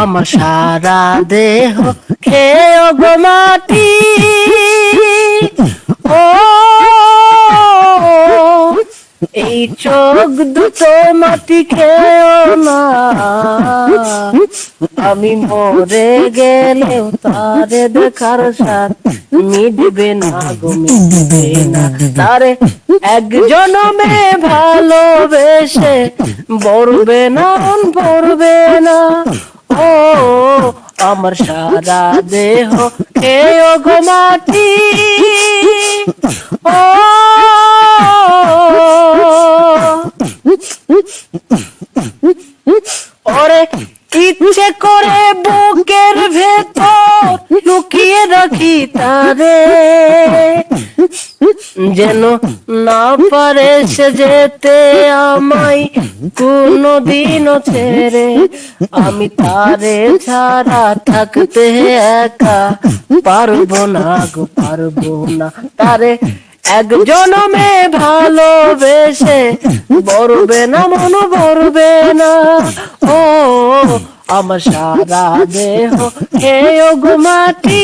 আমার সারা দেহ খেয়ে গো মাটি। ও, এই চোখ দুটো মাটি খেয়েও না। আমি মরে গেলেও তারে দেখার সাথ মিটবে না গো, মিটবে না। তারে এক জনমে ভালোবেসে বলবে না পড়বে না। আমার সারা দেহ কে গো মাটি। ও, ওরে, ইচ্ছে করে বুকের ভেতর লুকিয়ে রাখি তারে। যেন না পারে সে যেতে আমায় কোনদিনও ছেড়ে। আমি তারে ছাড়া থাকতে একা পারব না গো, পারব না। তারে এক জনমে ভালোবেসে বলবে না, মন বলবে না। ও, আমার সারা দেহ, হে গো মাটি।